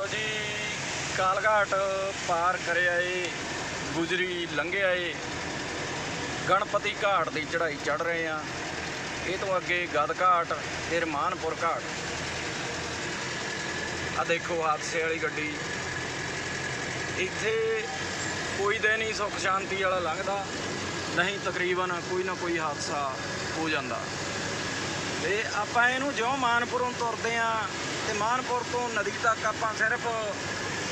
ਜੀ, ਕਾਲਘਾਟ ਪਾਰ ਕਰਿਆ ਏ ਗੁਜਰੀ ਲੰਘਿਆ ਏ ਗਣਪਤੀ ਘਾਟ ਦੀ ਚੜ੍ਹਾਈ ਚੜ ਰਹੇ ਆ ਇਹ ਤੋਂ ਅੱਗੇ ਗਦ ਘਾਟ, ਫਿਰ ਮਾਨਪੁਰ ਘਾਟ। ਆ ਦੇਖੋ ਹਾਦਸੇ ਵਾਲੀ ਗੱਡੀ। ਇੱਥੇ ਕੋਈ ਦਿਨ ਹੀ ਸੁੱਖ ਸ਼ਾਂਤੀ ਵਾਲਾ ਲੰਘਦਾ। ਨਹੀਂ ਤਕਰੀਬਨ ਕੋਈ ਨਾ ਕੋਈ ਹਾਦਸਾ ਹੋ ਜਾਂਦਾ। ਤੇ ਆਪਾਂ ਇਹਨੂੰ ਜਿਉਂ ਮਾਨਪੁਰੋਂ ਤੁਰਦੇ ਆ ਤੇ ਮਾਨਪੁਰ ਤੋਂ ਨਦੀ ਤੱਕ ਆਪਾਂ ਸਿਰਫ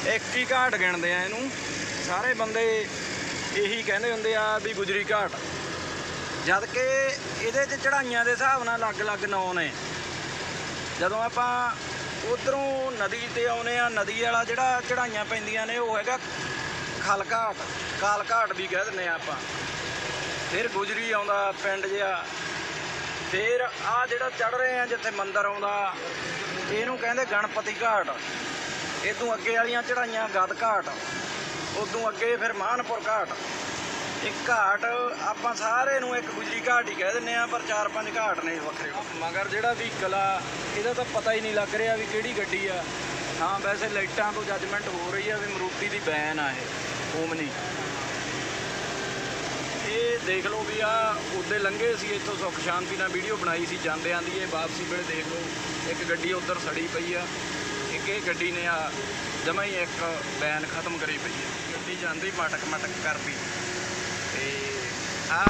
ਇੱਕ ਹੀ ਘਾਟ ਗਿਣਦੇ ਆ ਇਹਨੂੰ। ਸਾਰੇ ਬੰਦੇ ਇਹੀ ਕਹਿੰਦੇ ਹੁੰਦੇ ਆ ਵੀ ਗੁਜਰੀ ਘਾਟ। ਜਦ ਕਿ ਇਹਦੇ 'ਚ ਚੜਾਈਆਂ ਦੇ ਹਿਸਾਬ ਨਾਲ ਅਲੱਗ-ਅਲੱਗ ਨਾਂ ਨੇ। ਜਦੋਂ ਆਪਾਂ ਉਧਰੋਂ ਨਦੀ ਤੇ ਆਉਨੇ ਆ, ਨਦੀ ਵਾਲਾ ਜਿਹੜਾ ਚੜਾਈਆਂ ਪੈਂਦੀਆਂ ਨੇ, ਉਹ ਹੈਗਾ ਖਲ ਘਾਟ। ਕਾਲ ਘਾਟ ਵੀ ਕਹਿ ਦਿੰਦੇ ਆ ਆਪਾਂ। ਫਿਰ ਗੁਜਰੀ ਆਉਂਦਾ ਪਿੰਡ ਜਿਹਾ। ਫਿਰ ਆ ਜਿਹੜਾ ਚੜ ਰਹੇ ਆ ਜਿੱਥੇ ਮੰਦਿਰ ਆਉਂਦਾ, ਇਹਨੂੰ ਕਹਿੰਦੇ ਗਣਪਤੀ ਘਾਟ। ਇਦੋਂ ਅੱਗੇ ਵਾਲੀਆਂ ਚੜਾਈਆਂ ਗਦ ਘਾਟ, ਉਦੋਂ ਅੱਗੇ ਫਿਰ ਮਾਨਪੁਰ ਘਾਟ। ਇੱਕ ਘਾਟ ਆਪਾਂ ਸਾਰੇ ਨੂੰ ਇੱਕ ਗੁਜਰੀ ਘਾਟ ਹੀ ਕਹਿ ਦਿੰਨੇ ਆ, ਪਰ ਚਾਰ ਪੰਜ ਘਾਟ ਨੇ ਵੱਖਰੇ। ਮਗਰ ਜਿਹੜਾ ਵਹੀਕਲ ਆ, ਇਹਦਾ ਤਾਂ ਪਤਾ ਹੀ ਨਹੀਂ ਲੱਗ ਰਿਹਾ ਵੀ ਕਿਹੜੀ ਗੱਡੀ ਆ। ਹਾਂ ਵੈਸੇ ਲਾਈਟਾਂ ਤੋਂ ਜੱਜਮੈਂਟ ਹੋ ਰਹੀ ਆ ਵੀ ਮਰੂਤੀ ਦੀ ਬੈਨ ਆ ਇਹ ਓਮਨੀ ਇਹ ਦੇਖ ਲਓ ਵੀ ਆ ਉਹਦੇ ਲੰਘੇ ਸੀ ਇੱਥੋਂ ਸੁੱਖ ਸ਼ਾਂਤੀ ਨਾਲ ਵੀਡੀਓ ਬਣਾਈ ਸੀ ਜਾਂਦੇ ਦੀ ਇਹ ਵਾਪਸੀ ਵੇਲੇ ਦੇਖ ਲਓ, ਇੱਕ ਗੱਡੀ ਉੱਧਰ ਸੜੀ ਪਈ ਆ, ਇੱਕ ਇਹ ਗੱਡੀ ਨੇ ਆ ਜਮਾ ਹੀ ਇੱਕ ਬੈਨ ਖਤਮ ਕਰੀ ਪਈ ਆ। ਗੱਡੀ ਜਾਂਦੀ ਮਟਕ ਮਟਕ ਕਰਦੀ। ਤੇ ਆ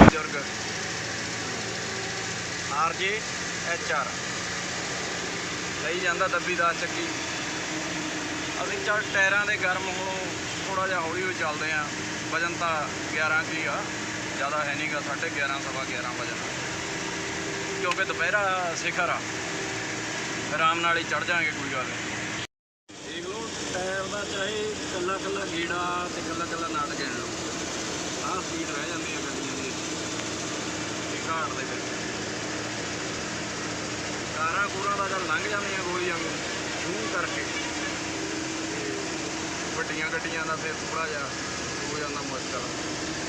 ਬਜ਼ੁਰਗ ਆਰ ਜੇ ਐਚ ਆਰ। ਲਈ ਜਾਂਦਾ ਦੱਬੀ ਦਾ ਚੱਕੀ। ਅਸੀਂ ਚੱਲ ਟਾਇਰਾਂ ਦੇ ਗਰਮ ਹੋ ਥੋੜਾ ਜਿਹਾ ਹੌਲੀ ਹੌਲੀ ਚੱਲਦੇ ਆ ਵਜਨ ਤਾਂ 11 ਕੀ ਆ। ਜ਼ਿਆਦਾ ਹੈ ਨਹੀਂਗਾ 11.5 ਸਵਾ 11 ਵਜਨ। ਕਿਉਂਕਿ ਦੁਪਹਿਰਾ ਸਿਖਰ ਆ। ਆਰਾਮ ਨਾਲ ਹੀ ਚੜ ਜਾਾਂਗੇ ਕੋਈ ਗੱਲ ਨਹੀਂ। ਦੇਖ ਲਓ, ਟਾਇਰ ਦਾ ਚਾਹੇ ਕੱਲਾ ਕੱਲਾ ਗੇੜਾ ਤੇ ਕੱਲਾ ਕੱਲਾ ਨਾਟ ਗਿਣ ਲਓ। ਆਹ ਸਪੀਡ ਰਹਿ ਜਾਂਦੀ ਹੈ ਗੱਡੀਆਂ ਦੀ। ਇਹ ਘਾਟ ਦੇ ਵਿੱਚ। ਕਾਰਾਂ ਕੂਰਾਂ ਦਾ ਜਦ ਲੰਘ ਜਾਂਦੀਆਂ ਗੋਲੀਆਂ ਨੂੰ ਸ਼ੂ ਕਰਕੇ। ਗੱਡੀਆਂ ਗੱਡੀਆਂ ਦਾ ਫਿਰ ਥੋੜਾ ਜਿਹਾ ਹੋ ਜਾਂਦਾ ਮੁਸ਼ਕਲ।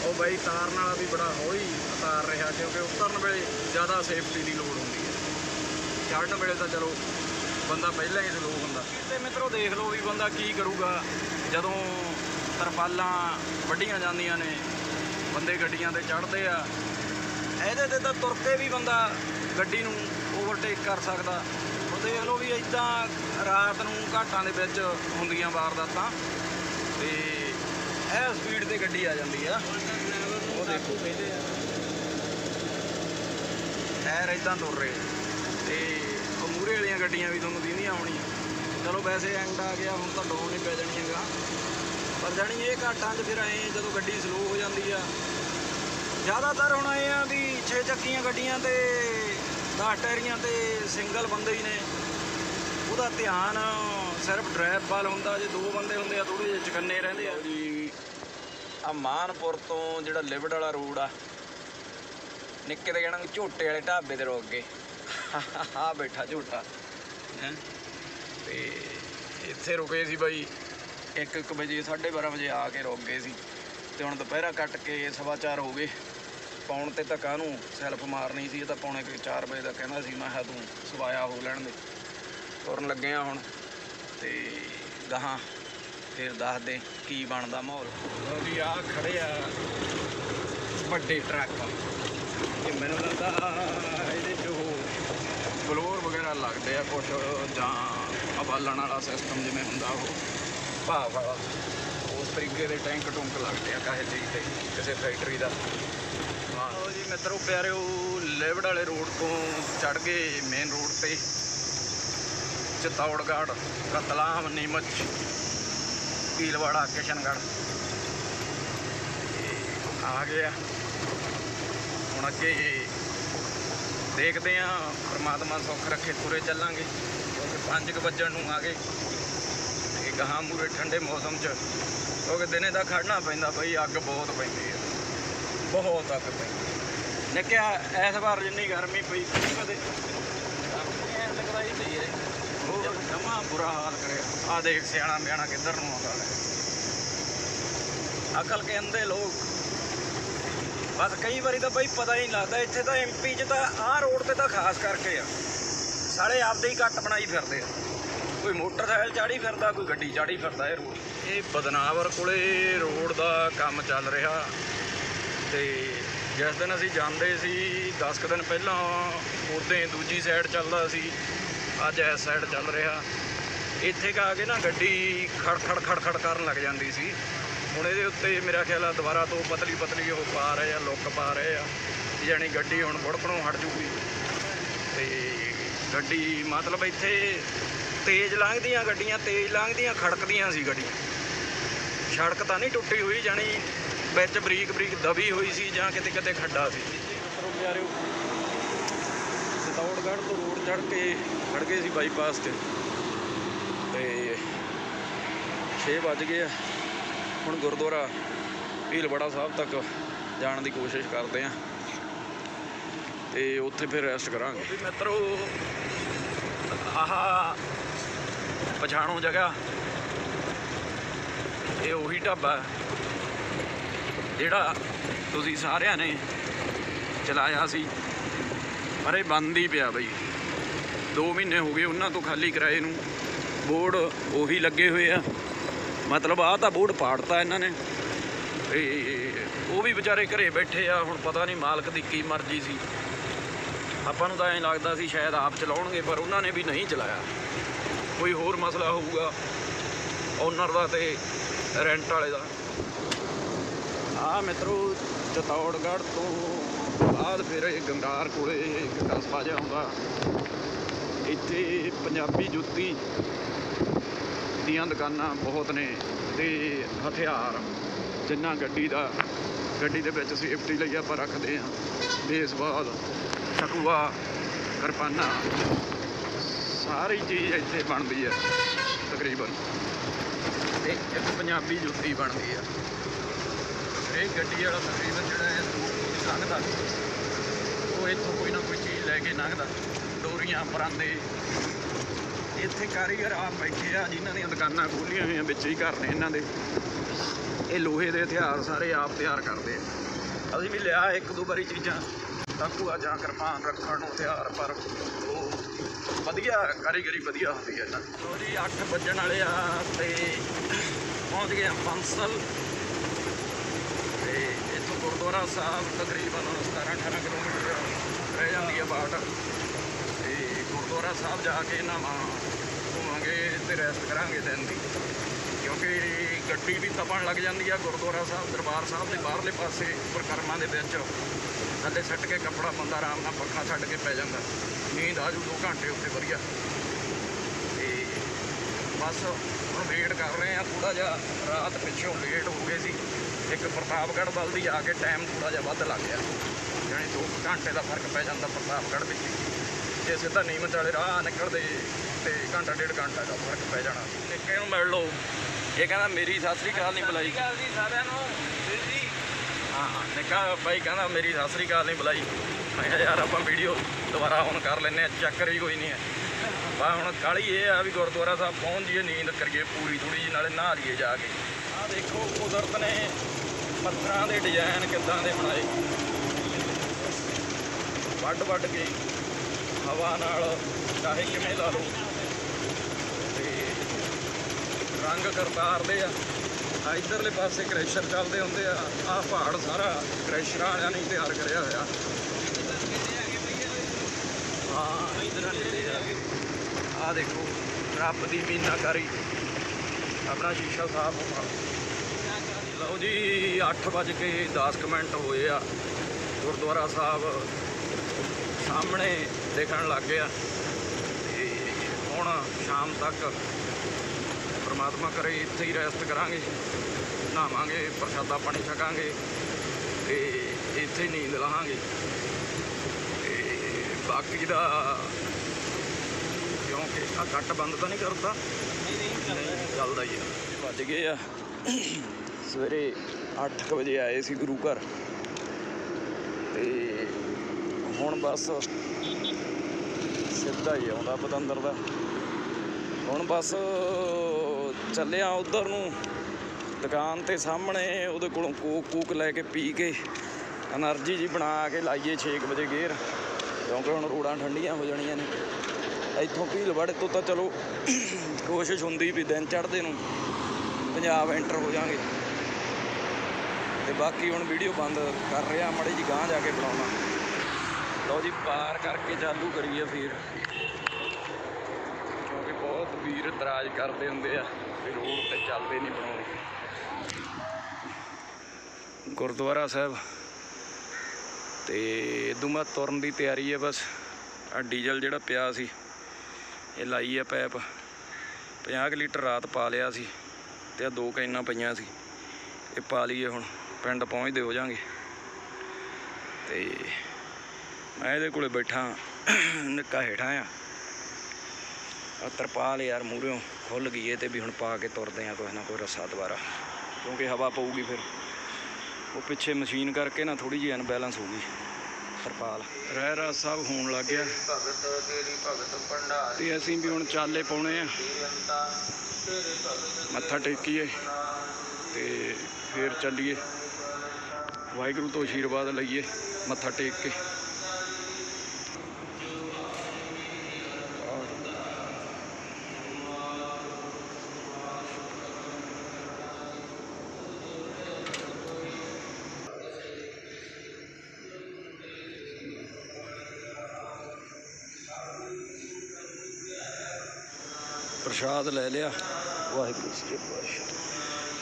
ਉਹ ਬਾਈ ਤਾਰਨ ਵਾਲਾ ਵੀ ਬੜਾ ਹੌਲੀ ਉਤਾਰ ਰਿਹਾ ਕਿਉਂਕਿ ਉਤਰਨ ਵੇਲੇ ਜ਼ਿਆਦਾ ਸੇਫਟੀ ਦੀ ਲੋੜ ਹੁੰਦੀ ਹੈ। ਚੜ੍ਹਨ ਵੇਲੇ ਤਾਂ ਚਲੋ ਬੰਦਾ ਪਹਿਲਾਂ ਹੀ ਸਲੋ ਹੁੰਦਾ। ਤੇ ਮਿੱਤਰੋ ਦੇਖ ਲਓ ਵੀ ਬੰਦਾ ਕੀ ਕਰੂਗਾ। ਜਦੋਂ ਤਰਪਾਲਾਂ ਵੱਡੀਆਂ ਜਾਂਦੀਆਂ ਨੇ, ਬੰਦੇ ਗੱਡੀਆਂ ਤੇ ਚੜ੍ਹਦੇ ਆ। ਇਹਦੇ ਤੇ ਤਾਂ ਤੁਰ ਕੇ ਵੀ ਬੰਦਾ ਗੱਡੀ ਨੂੰ ਓਵਰਟੇਕ ਕਰ ਸਕਦਾ। ਉਹ ਦੇਖ ਲਓ ਵੀ ਇਦਾਂ ਰਾਤ ਨੂੰ ਘਾਟਾਂ ਦੇ ਵਿੱਚ ਹੁੰਦੀਆਂ ਵਾਰਦਾਤਾਂ। ਤੇ ਇਹ ਸਪੀਡ ਤੇ ਗੱਡੀ ਆ ਜਾਂਦੀ ਆ। ਉਹ ਦੇਖੋ। ਪਹਿਲੇ ਟਾਇਰ ਇਦਾਂ ਤੁਰ ਰਹੇ ਤੇ ਉਹ ਵਾਲੀਆਂ ਗੱਡੀਆਂ ਵੀ ਤੁਹਾਨੂੰ ਦੀਦੀਆਂ ਆਉਣੀਆਂ ਚਲੋ ਵੈਸੇ ਐਂਡ ਆ ਗਿਆ, ਹੁਣ ਤਾਂ ਡਾਊਨ ਨਹੀਂ ਪੈ ਜਾਣੀਆਂਗਾ ਪਰ ਜਾਣੀ ਇਹ ਘਾਟਾਂ 'ਚ ਫਿਰ ਐ ਜਦੋਂ ਗੱਡੀ ਸਲੋ ਹੋ ਜਾਂਦੀ ਆ। ਜ਼ਿਆਦਾਤਰ ਹੁਣ ਇਹ ਆ ਵੀ 6 ਚੱਕੀਆਂ ਗੱਡੀਆਂ ਤੇ 10 ਟਾਇਰੀਆਂ ਤੇ ਸਿੰਗਲ ਬੰਦੇ ਹੀ ਨੇ। ਉਹਦਾ ਧਿਆਨ ਸਿਰਫ ਡਰਾਈਵ ਵੱਲ ਹੁੰਦਾ, ਜੇ ਦੋ ਬੰਦੇ ਹੁੰਦੇ ਆ ਥੋੜੇ ਜਿਹੇ ਚਕੰਨੇ ਰਹਿੰਦੇ ਆ। ਜੀ। ਆ ਮਾਨਪੁਰ ਤੋਂ ਜਿਹੜਾ ਲਿਵੜ ਵਾਲਾ ਰੋਡ ਆ, ਨਿੱਕੇ ਤੇ ਕਹਿਣਾ ਝੋਟੇ ਵਾਲੇ ਢਾਬੇ 'ਤੇ ਰੋਕ ਗਏ। ਆ ਬੈਠਾ ਝੋਟਾ। ਹੈਂ? ਤੇ ਇੱਥੇ ਰੁਕੇ ਸੀ ਬਾਈ 1-1 ਵਜੇ 12:30 ਵਜੇ ਆ ਕੇ ਰੁਕ ਗਏ ਸੀ। ਤੇ ਹੁਣ ਦੁਪਹਿਰਾ ਕੱਟ ਕੇ ਸਵਾ ਚਾਰ ਹੋ ਗਏ। ਪੌਣ ਤੇ ਤਾਂ ਕਾਹਨੂੰ ਸੈਲਫ ਮਾਰਨੀ ਸੀ, ਇਹ ਤਾਂ ਪੌਣੇ ਕੁ 4 ਵਜੇ ਦਾ ਕਹਿੰਦਾ ਸੀ, ਮੈਂ ਕਿਹਾ ਤੂੰ ਸਵਾਇਆ ਹੋ ਲੈਣ ਦੇ। ਤੁਰਨ ਲੱਗੇ ਆ ਹੁਣ ਤੇ ਗਾਹਾਂ ਫਿਰ ਦੱਸਦੇ ਕੀ ਬਣਦਾ ਮਾਹੌਲ। ਲਓ ਜੀ ਆ ਖੜੇ ਆ ਵੱਡੇ ਟਰੱਕ। ਇਹ ਮੈਨੂੰ ਲੱਗਦਾ ਇਹਦੇ 'ਚ ਬਲੋਰ ਵਗੈਰਾ ਲੱਗਦੇ ਆ ਕੁਛ, ਜਾਂ ਅਬਾਲਣ ਵਾਲਾ ਸਿਸਟਮ ਜਿਵੇਂ ਹੁੰਦਾ ਉਹ। ਭਾਵ ਵਾਲਾ ਉਸ ਤਰੀਕੇ ਦੇ ਟੈਂਕ ਟੁੰਕ ਲੱਗਦੇ ਆ ਕਾਹੇ ਚੀਜ਼ ਤੇ ਕਿਸੇ ਫੈਕਟਰੀ ਦਾ। ਲਓ ਜੀ, ਮਿੱਤਰੋ, ਪਿਆਰਿਓ, ਲੇਵੜ ਵਾਲੇ ਰੋਡ ਤੋਂ ਚੜ ਗਏ ਮੇਨ ਰੋਡ ਤੇ। ਚਿੱਤੌੜਗੜ੍ਹ ਰਤਲਾਮ ਨੀਮਚ ਭੀਲਵਾੜਾ ਕਿਸ਼ਨਗੜ੍ਹ ਤੇ ਆ ਗਿਆ ਹੁਣ ਅੱਗੇ ਦੇਖਦੇ ਆਂ ਪ੍ਰਮਾਤਮਾ ਸੁੱਖ ਰੱਖੇ ਤੁਰੇ ਚੱਲਾਂਗੇ ਕਿਉਂਕਿ 5 ਵੱਜਣ ਨੂੰ ਆ ਗਏ ਤੇ ਗਾਹਾਂ ਮੂਰੇ ਠੰਡੇ ਮੌਸਮ 'ਚ ਕਿਉਂਕਿ ਦਿਨੇ ਦਾ ਖੜਨਾ ਪੈਂਦਾ ਬਈ ਅੱਗ ਬਹੁਤ ਪੈਂਦੀ ਹੈ ਬਹੁਤ ਅੱਗ ਪੈਂਦੀ ਨਿੱਕਿਆ ਇਸ ਵਾਰ ਜਿੰਨੀ ਗਰਮੀ ਪਈ ਕਦੇ ਲੱਗਦਾ ਹੀ ਸਹੀ ਹੈ ਉਹ ਜਮਾ ਬੁਰਾ ਹਾਲ ਕਰਿਆ। ਆ ਦੇਖ ਸਿਆਣਾ ਮਿਆਣਾ ਕਿੱਧਰ ਨੂੰ ਆਉਂਦਾ ਹੈ। ਅਕਲ ਕੇ ਅੰਦੇ ਲੋਕ। ਬਸ ਕਈ ਵਾਰੀ ਤਾਂ ਬਈ ਪਤਾ ਹੀ ਨਹੀਂ ਲੱਗਦਾ, ਇੱਥੇ ਤਾਂ ਐਮਪੀ 'ਚ ਤਾਂ ਆਹ ਰੋਡ ਤੇ ਤਾਂ ਖਾਸ ਕਰਕੇ ਆ। ਸਾਲੇ ਆਪਦੇ ਹੀ ਕੱਟ ਬਣਾਈ ਫਿਰਦੇ ਆ। ਕੋਈ ਮੋਟਰਸਾਈਕਲ ਚਾੜੀ ਫਿਰਦਾ, ਕੋਈ ਗੱਡੀ ਚਾੜੀ ਫਿਰਦਾ ਇਹ ਰੋਡ। ਇਹ ਬਦਨਾਵਰ ਕੋਲੇ ਰੋਡ ਦਾ ਕੰਮ ਚੱਲ ਰਿਹਾ। ਤੇ ਜਿਸ ਦਿਨ ਅਸੀਂ ਜਾਂਦੇ ਸੀ 10 ਕੁ ਦਿਨ ਪਹਿਲਾਂ ਉਦੋਂ ਦੂਜੀ ਸਾਈਡ ਚੱਲਦਾ ਸੀ। ਅੱਜ ਇਸ ਸਾਈਡ ਚੱਲ ਰਿਹਾ। ਇੱਥੇ ਕਾ ਕੇ ਨਾ ਗੱਡੀ ਖੜ ਖੜ ਖੜ ਖੜ ਕਰਨ ਲੱਗ ਜਾਂਦੀ ਸੀ। ਹੁਣ ਇਹਦੇ ਉੱਤੇ ਮੇਰਾ ਖਿਆਲ ਆ ਦੁਬਾਰਾ ਤੋਂ ਪਤਲੀ ਪਤਲੀ ਉਹ ਪਾ ਰਹੇ ਆ, ਲੁੱਕ ਪਾ ਰਹੇ ਆ, ਯਾਨੀ ਗੱਡੀ ਹੁਣ ਬੁੜਕਣੋਂ ਹਟ ਜੂਗੀ। ਤੇ ਗੱਡੀ ਮਤਲਬ ਇੱਥੇ ਤੇਜ਼ ਲੰਘਦੀਆਂ ਗੱਡੀਆਂ, ਤੇਜ਼ ਲੰਘਦੀਆਂ, ਖੜਕਦੀਆਂ ਸੀ ਗੱਡੀਆਂ। ਸੜਕ ਤਾਂ ਨਹੀਂ ਟੁੱਟੀ ਹੋਈ ਜਾਣੀ ਵਿੱਚ ਬਰੀਕ ਬਰੀਕ ਦਬੀ ਹੋਈ ਸੀ ਜਾਂ ਕਿਤੇ ਕਿਤੇ ਖੱਡਾ ਸੀ। ਮਿੱਤਰੋ ਤੋਂ ਰੋਡ ਚੜ੍ਹ ਕੇ ਖੜ ਗਏ ਸੀ ਬਾਈਪਾਸ ਤੇ। ਤੇ 6 ਵੱਜ ਗਏ ਆ। ਹੁਣ ਗੁਰਦੁਆਰਾ ਭੀਲਬੜਾ ਸਾਹਿਬ ਤੱਕ ਜਾਣ ਦੀ ਕੋਸ਼ਿਸ਼ ਕਰਦੇ ਆ। ਤੇ ਉੱਥੇ ਫਿਰ ਰੈਸਟ ਕਰਾਂਗੇ। ਵੀ ਮਿੱਤਰੋ, ਆਹ ਪਛਾਣੋ ਜਗ੍ਹਾ। ਇਹ ਉਹੀ ਢਾਬਾ ਜਿਹੜਾ ਤੁਸੀਂ ਸਾਰਿਆਂ ਨੇ ਚਲਾਇਆ ਸੀ। ਪਰ ਇਹ ਬੰਦ ਹੀ ਪਿਆ ਬਈ। 2 ਮਹੀਨੇ ਹੋ ਗਏ ਉਹਨਾਂ ਤੋਂ ਖਾਲੀ ਕਿਰਾਏ ਨੂੰ। ਬੋਰਡ ਉਹੀ ਲੱਗੇ ਹੋਏ ਆ। ਮਤਲਬ ਆਹ ਤਾਂ ਬੋਰਡ ਪਾੜਤਾ ਇਹਨਾਂ ਨੇ। ਤੇ ਉਹ ਵੀ ਵਿਚਾਰੇ ਘਰੇ ਬੈਠੇ ਆ, ਹੁਣ ਪਤਾ ਨਹੀਂ ਮਾਲਕ ਦੀ ਕੀ ਮਰਜ਼ੀ ਸੀ। ਆਪਾਂ ਨੂੰ ਤਾਂ ਐਂ ਲੱਗਦਾ ਸੀ ਸ਼ਾਇਦ ਆਪ ਚਲਾਉਣਗੇ, ਪਰ ਉਹਨਾਂ ਨੇ ਵੀ ਨਹੀਂ ਚਲਾਇਆ। ਕੋਈ ਹੋਰ ਮਸਲਾ ਹੋਊਗਾ ਓਨਰ ਦਾ ਤੇ ਰੈਂਟ ਵਾਲੇ ਦਾ। ਆ ਮਿੱਤਰੋ, ਚਤੌੜਗੜ੍ਹ ਤੋਂ ਬਾਅਦ ਫਿਰ ਇਹ ਗੰਗਾਰ ਕੋਲੇ ਇੱਕ ਕਸਬਾ ਜਿਹਾ ਆਉਂਦਾ। ਇੱਥੇ ਪੰਜਾਬੀ ਜੁੱਤੀ ਦੀਆਂ ਦੁਕਾਨਾਂ ਬਹੁਤ ਨੇ ਤੇ ਹਥਿਆਰ ਜਿੰਨਾ ਗੱਡੀ ਦਾ, ਗੱਡੀ ਦੇ ਵਿੱਚ ਸੇਫਟੀ ਲਈ ਆਪਾਂ ਰੱਖਦੇ ਆ ਬੇਸਬਾਲ ਠਕੂਆ ਕਿਰਪਾਨਾ, ਸਾਰੀ ਚੀਜ਼ ਇੱਥੇ ਬਣਦੀ ਹੈ, ਤਕਰੀਬਨ। ਤੇ ਇੱਕ ਪੰਜਾਬੀ ਜੁੱਤੀ ਬਣਦੀ ਆ ਇਹ ਗੱਡੀ ਵਾਲਾ ਤਕਰੀਬਨ ਜਿਹੜਾ ਹੈ ਲੰਘਦਾ। ਉਹ ਇੱਥੋਂ ਕੋਈ ਨਾ ਕੋਈ ਚੀਜ਼ ਲੈ ਕੇ ਲੰਘਦਾ। ਡੋਰੀਆਂ, ਪਰਾਂਦੇ। ਇੱਥੇ ਕਾਰੀਗਰ ਆਪ ਬੈਠੇ ਆ, ਜਿਨ੍ਹਾਂ ਦੀਆਂ ਦੁਕਾਨਾਂ ਖੋਲੀਆਂ ਹੋਈਆਂ ਵਿੱਚ ਹੀ ਘਰ ਨੇ ਇਹਨਾਂ ਦੇ। ਇਹ ਲੋਹੇ ਦੇ ਹਥਿਆਰ ਸਾਰੇ ਆਪ ਤਿਆਰ ਕਰਦੇ ਆ। ਅਸੀਂ ਵੀ ਲਿਆ ਇੱਕ ਦੋ ਵਾਰੀ ਚੀਜ਼ਾਂ। ਤਾਕੂ ਆ ਜਾਂ ਕਿਰਪਾਨ ਰੱਖਣ ਨੂੰ ਹਥਿਆਰ ਪਰ ਉਹ ਵਧੀਆ, ਕਾਰੀਗਰੀ ਵਧੀਆ ਹੁੰਦੀ ਹੈ ਇਹਨਾਂ ਦੀ। ਜੀ 8 ਵੱਜਣ ਵਾਲੇ ਆ ਤੇ ਪਹੁੰਚ ਗਏ ਆ ਬੰਸਲ। ਇੱਥੋਂ ਸਾਹਿਬ ਤਕਰੀਬਨ 17 18 ਕਿਲੋਮੀਟਰ ਰਹਿ ਜਾਂਦੀ ਹੈ ਬਾਟ। ਤੇ ਗੁਰਦੁਆਰਾ ਸਾਹਿਬ ਜਾ ਕੇ ਨਹਾਵਾਂ ਘੁੰਮਾਂਗੇ ਤੇ ਰੈਸਟ ਕਰਾਂਗੇ ਦਿਨ ਦੀ। ਕਿਉਂਕਿ ਗੱਡੀ ਵੀ ਤਪਣ ਲੱਗ ਜਾਂਦੀ ਆ ਗੁਰਦੁਆਰਾ ਸਾਹਿਬ, ਦਰਬਾਰ ਸਾਹਿਬ ਦੇ ਬਾਹਰਲੇ ਪਾਸੇ ਪ੍ਰਕਰਮਾਂ ਦੇ ਵਿੱਚ। ਥੱਲੇ ਸੱਟ ਕੇ ਕੱਪੜਾ ਬੰਦਾ ਆਰਾਮ ਨਾਲ ਪੱਖਾ ਛੱਡ ਕੇ ਪੈ ਜਾਂਦਾ। ਨੀਂਦ ਆ ਜੂ 2 ਘੰਟੇ ਉੱਥੇ ਵਧੀਆ। ਤੇ ਬਸ ਹੁਣ ਵੇਟ ਕਰ ਰਹੇ ਆ ਥੋੜਾ ਜਿਹਾ ਰਾਤ ਪਿੱਛੋਂ ਲੇਟ ਹੋ ਗਏ ਸੀ। ਇੱਕ ਪ੍ਰਤਾਪਗੜ੍ਹ ਵੱਲ ਦੀ ਆ ਕੇ ਟਾਈਮ ਥੋੜਾ ਜਿਹਾ ਵੱਧ ਲੱਗ ਗਿਆ। ਯਾਨੀ 2 ਘੰਟੇ ਦਾ ਫ਼ਰਕ ਪੈ ਜਾਂਦਾ ਪ੍ਰਤਾਪਗੜ੍ਹ ਵਿੱਚ। ਜੇ ਸਿੱਧਾ ਨੀਮਤ ਵਾਲੇ ਰਾਹ ਨਿਕਲਦੇ ਤੇ ਘੰਟਾ ਡੇਢ ਘੰਟਾ ਦਾ ਫ਼ਰਕ ਪੈ ਜਾਣਾ। ਨਿੱਕੇ ਨੂੰ ਮਿਲ ਲਓ। ਇਹ ਕਹਿੰਦਾ ਮੇਰੀ ਸਤਿ ਸ੍ਰੀ ਅਕਾਲ ਨਹੀਂ ਬੁਲਾਈ। ਸਾਰਿਆਂ ਨੂੰ। ਵੀਰ ਜੀ। ਹਾਂ ਹਾਂ। ਨਿੱਕਾ ਬਾਈ ਕਹਿੰਦਾ ਮੇਰੀ ਸਤਿ ਸ੍ਰੀ ਅਕਾਲ ਨਹੀਂ ਬੁਲਾਈ। ਮੈਂ ਕਿਹਾ ਯਾਰ ਆਪਾਂ ਵੀਡੀਓ ਦੁਬਾਰਾ ਔਨ ਕਰ ਲੈਨੇ ਆ ਚੱਕਰ ਹੀ ਕੋਈ ਨਹੀਂ ਹੈ। ਬਾ ਹੁਣ ਕਾਲੀ ਇਹ ਆ ਵੀ ਗੁਰਦੁਆਰਾ ਸਾਹਿਬ ਪਹੁੰਚ ਜੀਏ ਨੀਂਦ ਕਰੀਏ ਪੂਰੀ ਥੋੜੀ ਜੀ ਨਾਲੇ ਨਹਾ ਲਈਏ ਜਾ ਕੇ। ਆਹ ਦੇਖੋ ਕੁਦਰਤ ਨੇ ਪੱਥਰਾਂ ਦੇ ਡਿਜ਼ਾਈਨ ਕਿੱਦਾਂ ਦੇ ਬਣਾਏ? ਵੱਡ ਵੱਡ ਕੇ ਹਵਾ ਨਾਲ ਚਾਹੇ ਕਿਵੇਂ ਲਾ ਲਓ। ਤੇ ਰੰਗ ਕਰਤਾਰਦੇ ਆ। ਆ ਇਧਰਲੇ ਪਾਸੇ ਕ੍ਰੈਸ਼ਰ ਚੱਲਦੇ ਹੁੰਦੇ ਆ। ਆਹ ਪਹਾੜ ਸਾਰਾ ਕ੍ਰੈਸ਼ਰਾਂ ਵਾਲਿਆਂ ਨੇ ਤਿਆਰ ਕਰਿਆ ਹੋਇਆ। ਹਾਂ, ਇਧਰ ਨੇੜੇ ਆ। ਆਹ ਦੇਖੋ, ਰੱਬ ਦੀ ਮੀਨਾਕਾਰੀ। ਆਪਣਾ ਸ਼ੀਸ਼ਾ ਸਾਫ਼ ਹੋਣਾ। ਲਓ ਜੀ 8 ਵਜ ਕੇ 10 ਕੁ ਮਿੰਟ ਹੋਏ ਆ। ਗੁਰਦੁਆਰਾ ਸਾਹਿਬ ਸਾਹਮਣੇ ਦੇਖਣ ਲੱਗ ਗਿਆ। ਤੇ ਹੁਣ ਸ਼ਾਮ ਤੱਕ ਪ੍ਰਮਾਤਮਾ ਕਰੇ ਇੱਥੇ ਹੀ ਰੈਸਟ ਕਰਾਂਗੇ ਨਹਾਵਾਂਗੇ ਪ੍ਰਸ਼ਾਦਾ ਪਾਣੀ ਛਕਾਂਗੇ ਤੇ ਇੱਥੇ ਹੀ ਨੀਂਦ ਲਾਹਾਂਗੇ ਤੇ ਬਾਕੀ ਦਾ ਕਿਉਂਕਿ ਆ ਕੱਟ ਬੰਦ ਤਾਂ ਨਹੀਂ ਕਰਦਾ? ਨਹੀਂ ਚੱਲਦਾ ਹੀ ਆ। ਵੱਜ ਗਏ ਆ। ਸਵੇਰੇ 8 ਵਜੇ ਆਏ ਸੀ ਗੁਰੂ ਘਰ। ਤੇ ਹੁਣ ਬਸ ਸਿੱਧਾ ਹੀ ਆਉਂਦਾ ਪਤੰਦਰ ਦਾ। ਹੁਣ ਬਸ ਚੱਲਿਆ ਉਧਰ ਨੂੰ। ਦੁਕਾਨ ਤੇ ਸਾਹਮਣੇ ਉਹਦੇ ਕੋਲੋਂ ਕੋਕ ਕੂਕ ਲੈ ਕੇ ਪੀ ਕੇ એનર્ਜੀ ਜੀ ਬਣਾ ਕੇ ਲਾਈਏ 6 ਵਜੇ ਗੇਰ ਕਿਉਂਕਿ ਹੁਣ ਰੋੜਾਂ ਠੰਡੀਆਂ ਹੋ ਜਾਣੀਆਂ ਨੇ। ਇੱਥੋਂ ਭੀਲਵੜ ਤੋਂ ਤਾਂ ਚਲੋ ਕੋਸ਼ਿਸ਼ ਹੁੰਦੀ ਵੀ ਦਿਨ ਚੜ੍ਹਦੇ ਨੂੰ। ਪੰਜਾਬ ਐਂਟਰ ਹੋ ਜਾਾਂਗੇ। ਤੇ ਬਾਕੀ ਹੁਣ ਵੀਡੀਓ ਬੰਦ ਕਰ ਰਿਹਾ, ਮੜੇ ਜੀ ਗਾਂਹ ਜਾ ਕੇ ਬਣਾਉਣਾ। ਲਓ ਜੀ, ਪਾਰ ਕਰਕੇ ਚਾਲੂ ਕਰੀਏ ਫਿਰ ਕਿਉਂਕਿ ਬਹੁਤ ਵੀਰ ਇਤਰਾਜ਼ ਕਰਦੇ ਹੁੰਦੇ ਆ ਵੀ ਰੋਡ ਤੇ ਚੱਲਦੇ ਨਹੀਂ ਬਣਾਉਣੇ। ਗੁਰਦੁਆਰਾ ਸਾਹਿਬ। ਤੇ ਇਦੋਂ ਮੈਂ ਤੁਰਨ ਦੀ ਤਿਆਰੀ ਹੈ ਬਸ। ਆ ਡੀਜ਼ਲ ਜਿਹੜਾ ਪਿਆ ਸੀ, ਇਹ ਲਾਈ ਆ ਪੈਪ। 50 ਕੁ ਲੀਟਰ ਰਾਤ ਪਾ ਲਿਆ ਸੀ, ਤੇ ਆ ਦੋ ਕੈਨਾਂ ਪਈਆਂ ਸੀ। ਇਹ ਪਾ ਲਈਏ ਹੁਣ। ਪਿੰਡ ਪਹੁੰਚਦੇ ਹੋ ਜਾਾਂਗੇ ਤੇ ਮੈਂ ਇਹਦੇ ਕੋਲੇ ਬੈਠਾ, ਨਿੱਕਾ ਹੇਠਾਂ ਆ। ਆ ਤਰਪਾਲ ਯਾਰ ਮੂਹਰਿਓਂ ਖੁੱਲ ਗਈ ਇਹ ਤੇ ਵੀ ਹੁਣ ਪਾ ਕੇ ਤੁਰਦੇ ਆ ਕੋਈ ਨਾ ਕੋਈ ਰੱਸਾ ਦੁਬਾਰਾ। ਕਿਉਂਕਿ ਹਵਾ ਪਊਗੀ ਫਿਰ। ਉਹ ਪਿੱਛੇ ਮਸ਼ੀਨ ਕਰਕੇ ਨਾ ਥੋੜੀ ਜਿਹੀ ਅਨਬੈਲੈਂਸ ਹੋ ਗਈ, ਤਰਪਾਲ। ਰਹਿ ਰਾ ਸਭ ਹੋਣ ਲੱਗ ਗਿਆ। ਭਗਤ ਤੇਰੀ ਭਗਤ ਭੰਡਾਰ ਤੇ ਅਸੀਂ ਵੀ ਹੁਣ ਚਾਲੇ ਪਾਉਣੇ ਆ। ਮੱਥਾ ਟੇਕੀਏ ਤੇ ਫੇਰ ਚੱਲੀਏ। ਵਾਹਿਗੁਰੂ ਤੋਂ ਆਸ਼ੀਰਵਾਦ ਲਈਏ ਮੱਥਾ ਟੇਕ ਕੇ। ਪ੍ਰਸ਼ਾਦ ਲੈ ਲਿਆ। ਵਾਹਿਗੁਰੂ ਜੀ ਕਾ ਖਾਲਸਾ।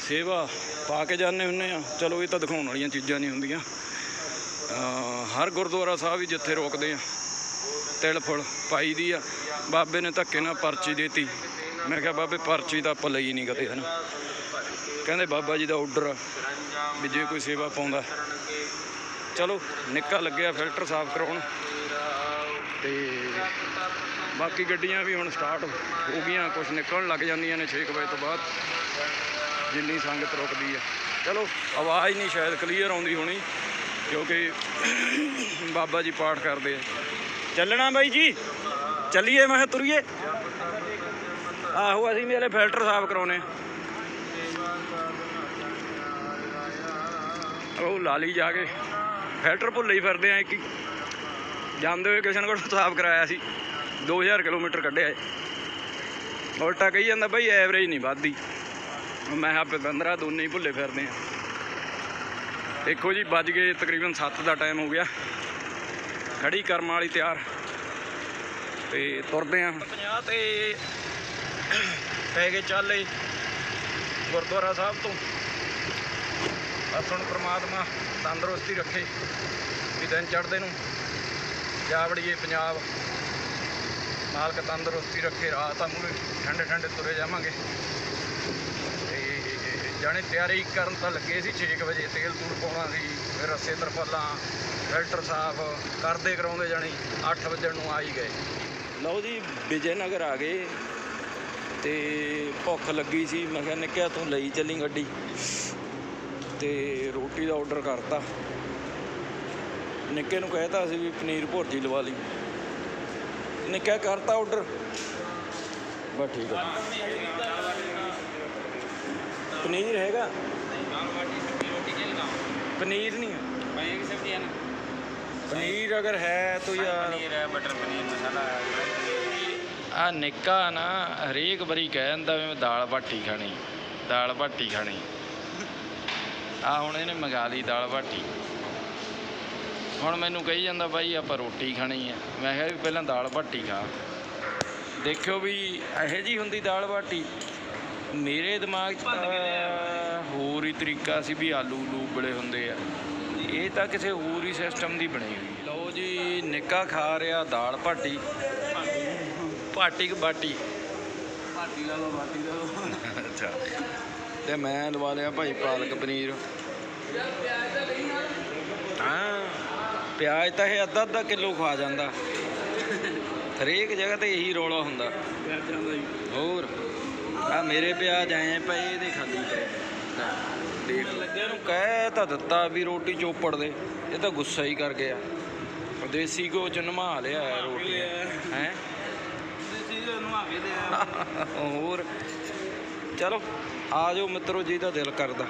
ਸੇਵਾ ਪਾ ਕੇ ਜਾਂਦੇ ਹੁੰਨੇ ਆ। ਚਲੋ, ਇਹ ਤਾਂ ਦਿਖਾਉਣ ਵਾਲੀਆਂ ਚੀਜ਼ਾਂ ਨਹੀਂ ਹੁੰਦੀਆਂ। ਹਰ ਗੁਰਦੁਆਰਾ ਸਾਹਿਬ ਵੀ ਜਿੱਥੇ ਰੋਕਦੇ ਆ। ਤਿਲ ਫੁੱਲ ਪਾਈ ਦੀ ਆ। ਬਾਬੇ ਨੇ ਧੱਕੇ ਨਾਲ ਪਰਚੀ ਦੇਤੀ। ਮੈਂ ਕਿਹਾ, ਬਾਬੇ, ਪਰਚੀ ਤਾਂ ਆਪਾਂ ਲਈ ਨਹੀਂ ਕਦੇ, ਹਨਾ? ਕਹਿੰਦੇ, ਬਾਬਾ ਜੀ ਦਾ ਆਰਡਰ ਵੀ ਜੇ ਕੋਈ ਸੇਵਾ ਪਾਉਂਦਾ। ਚਲੋ, ਨਿੱਕਾ ਲੱਗਿਆ ਫਿਲਟਰ ਸਾਫ਼ ਕਰਾਉਣ। ਤੇ ਬਾਕੀ ਗੱਡੀਆਂ ਵੀ ਹੁਣ ਸਟਾਰਟ ਹੋ ਗਈਆਂ। ਕੁਝ ਨਿਕਲਣ ਲੱਗ ਜਾਂਦੀਆਂ ਨੇ 6 ਵਜੇ ਤੋਂ ਬਾਅਦ। ਜਿੰਨੀ ਸੰਗਤ ਰੁਕਦੀ ਹੈ ਚਲੋ, ਆਵਾਜ਼ ਨਹੀਂ ਸ਼ਾਇਦ ਕਲੀਅਰ ਆਉਂਦੀ ਹੋਣੀ ਕਿਉਂਕਿ ਬਾਬਾ ਜੀ ਪਾਠ ਕਰਦੇ ਆ। ਚੱਲਣਾ ਬਾਈ ਜੀ? ਚੱਲੀਏ, ਮੈਂ ਕਿਹਾ ਤੁਰੀਏ। ਆਹੋ, ਅਸੀਂ ਵੀ ਹਲੇ ਫਿਲਟਰ ਸਾਫ਼ ਕਰਾਉਣੇ ਉਹ ਲਾਲੀ ਜਾ ਕੇ ਫਿਲਟਰ ਭੁੱਲੇ ਹੀ ਫਿਰਦੇ ਆ ਇੱਕ ਹੀ। ਜਾਂਦੇ ਹੋਏ ਕਿਸੇ ਨੇ ਕੋਲ ਸਾਫ਼ ਕਰਾਇਆ ਸੀ। 2000 ਕਿਲੋਮੀਟਰ ਕੱਢਿਆ ਉਲਟਾ ਕਹੀ ਜਾਂਦਾ, ਬਈ ਐਵਰੇਜ ਨਹੀਂ ਵੱਧਦੀ। ਮੈਂ ਕਿਹਾ 15 ਦੋਨੇ ਹੀ ਭੁੱਲੇ ਫਿਰਦੇ ਆ। ਦੇਖੋ ਜੀ, ਵੱਜ ਗਏ ਤਕਰੀਬਨ 7 ਦਾ ਟਾਈਮ ਹੋ ਗਿਆ। ਖੜੀ ਕਰਮ ਵਾਲੀ ਤਿਆਰ। ਤੇ ਤੁਰਦੇ ਆ। 50 ਤੇ ਪੈ ਗਏ ਚੱਲੇ ਗੁਰਦੁਆਰਾ ਸਾਹਿਬ ਤੋਂ। ਬਸ ਹੁਣ ਪ੍ਰਮਾਤਮਾ ਤੰਦਰੁਸਤੀ ਰੱਖੇ ਵੀ ਦਿਨ ਚੜ੍ਹਦੇ ਨੂੰ। ਜਾ ਵੜੀਏ ਪੰਜਾਬ। ਮਾਲਕ ਤੰਦਰੁਸਤੀ ਰੱਖੇ, ਰਾਤ ਆ ਮੂਰੇ ਠੰਡੇ ਠੰਡੇ ਤੁਰੇ ਜਾਵਾਂਗੇ। ਤੇ ਜਾਣੇ ਤਿਆਰੀ ਕਰਨ ਤਾਂ ਲੱਗੇ ਸੀ 6 ਵਜੇ, ਤੇਲ ਤੂਲ ਪਾਉਣਾ ਸੀ, ਫਿਰ ਰੱਸੇ ਤਰਪਾਲਾਂ, ਫਿਲਟਰ ਸਾਫ਼ ਕਰਦੇ ਕਰਾਉਂਦੇ ਜਾਣੀ 8 ਵਜੇ ਨੂੰ ਆ ਹੀ ਗਏ। ਲਓ ਜੀ ਵਿਜੇ ਨਗਰ ਆ ਗਏ ਤੇ ਭੁੱਖ ਲੱਗੀ ਸੀ, ਮੈਂ ਕਿਹਾ ਨਿੱਕਿਆ ਤੂੰ ਲਈ ਚੱਲੀ ਗੱਡੀ ਤੇ ਰੋਟੀ ਦਾ ਆਰਡਰ ਕਰਤਾ। ਨਿੱਕੇ ਨੂੰ ਕਹਿਤਾ ਸੀ ਵੀ ਪਨੀਰ ਭੁਰਜੀ ਲਵਾ ਲਈ। ਨਿੱਕਾ ਕਰਤਾ ਆਰਡਰ ਬਸ ਠੀਕ ਆ। ਪਨੀਰ ਹੈਗਾ ਪਨੀਰ ਨਹੀਂ ਹੈ ਪਨੀਰ ਅਗਰ ਹੈ ਤਾਂ ਯਾਰ है बटर पनीर मसाला ਆ ਨਿੱਕਾ ਨਾ ਹਰੇਕ ਵਾਰੀ ਕਹਿ ਦਿੰਦਾ ਵੀ ਮੈਂ ਦਾਲ ਬਾਟੀ ਖਾਣੀ ਦਾਲ ਬਾਟੀ ਖਾਣੀ ਆ ਹੁਣ ਇਹਨੇ ਮੰਗਾ ਲਈ ਦਾਲ ਬਾਟੀ ਹੁਣ ਮੈਨੂੰ ਕਹੀ ਜਾਂਦਾ ਬਾਈ ਆਪਾਂ ਰੋਟੀ ਖਾਣੀ ਆ ਮੈਂ ਕਿਹਾ ਵੀ ਪਹਿਲਾਂ ਦਾਲ ਬਾਟੀ ਖਾ ਦੇਖਿਓ ਵੀ ਇਹੋ ਜੀ ਹੁੰਦੀ ਦਾਲ ਬਾਟੀ ਮੇਰੇ ਦਿਮਾਗ 'ਚ ਤਾਂ ਹੋਰ ਹੀ ਤਰੀਕਾ ਸੀ ਵੀ ਆਲੂ ਉਲੂ ਬੜੇ ਹੁੰਦੇ ਆ। ਇਹ ਤਾਂ ਕਿਸੇ ਹੋਰ ਹੀ ਸਿਸਟਮ ਦੀ ਬਣੀ ਹੋਈ ਹੈ ਲਓ ਜੀ ਨਿੱਕਾ ਖਾ ਰਿਹਾ ਦਾਲ ਬਾਟੀ ਪਾਟੀ ਕਿ ਬਾਟੀ? ਪਾਟੀ ਲਾ ਲਓ ਬਾਟੀ ਲਾ ਲਓ। ਅੱਛਾ। ਤੇ ਮੈਂ ਲਵਾ ਲਿਆ ਭਾਈ ਪਾਲਕ ਪਨੀਰ। ਹਾਂ ਪਿਆਜ਼ ਤਾਂ ਇਹ ਅੱਧਾ ਅੱਧਾ ਕਿਲੋ ਖਾ ਜਾਂਦਾ। ਹਰੇਕ ਜਗ੍ਹਾ ਤੇ ਇਹੀ ਰੌਲਾ ਹੁੰਦਾ। ਹੋਰ? ਆ ਮੇਰੇ ਪਿਆਜ਼ ਆਏ ਪਏ ਇਹਦੇ ਖਾਲੀ ਪਏ ਲੈ, ਦੇਖ ਲੱਗਿਆ ਨੂੰ ਕਹਿ ਤਾਂ ਦਿੱਤਾ ਵੀ ਰੋਟੀ ਚੋਪੜ ਦੇ। ਇਹ ਤਾਂ ਗੁੱਸਾ ਹੀ ਕਰ ਗਿਆ। ਦੇਸੀ ਘਿਓ ਚ ਨਮਾ ਲਿਆ ਹੈ ਰੋਟੀ। ਹੈ? ਚੀਜ਼ ਨੂੰ ਆ ਕੇ ਦੇ ਹੋਰ। ਚਲੋ ਆ ਜਾਓ ਮਿੱਤਰੋ ਜਿਹਦਾ ਦਿਲ ਕਰਦਾ।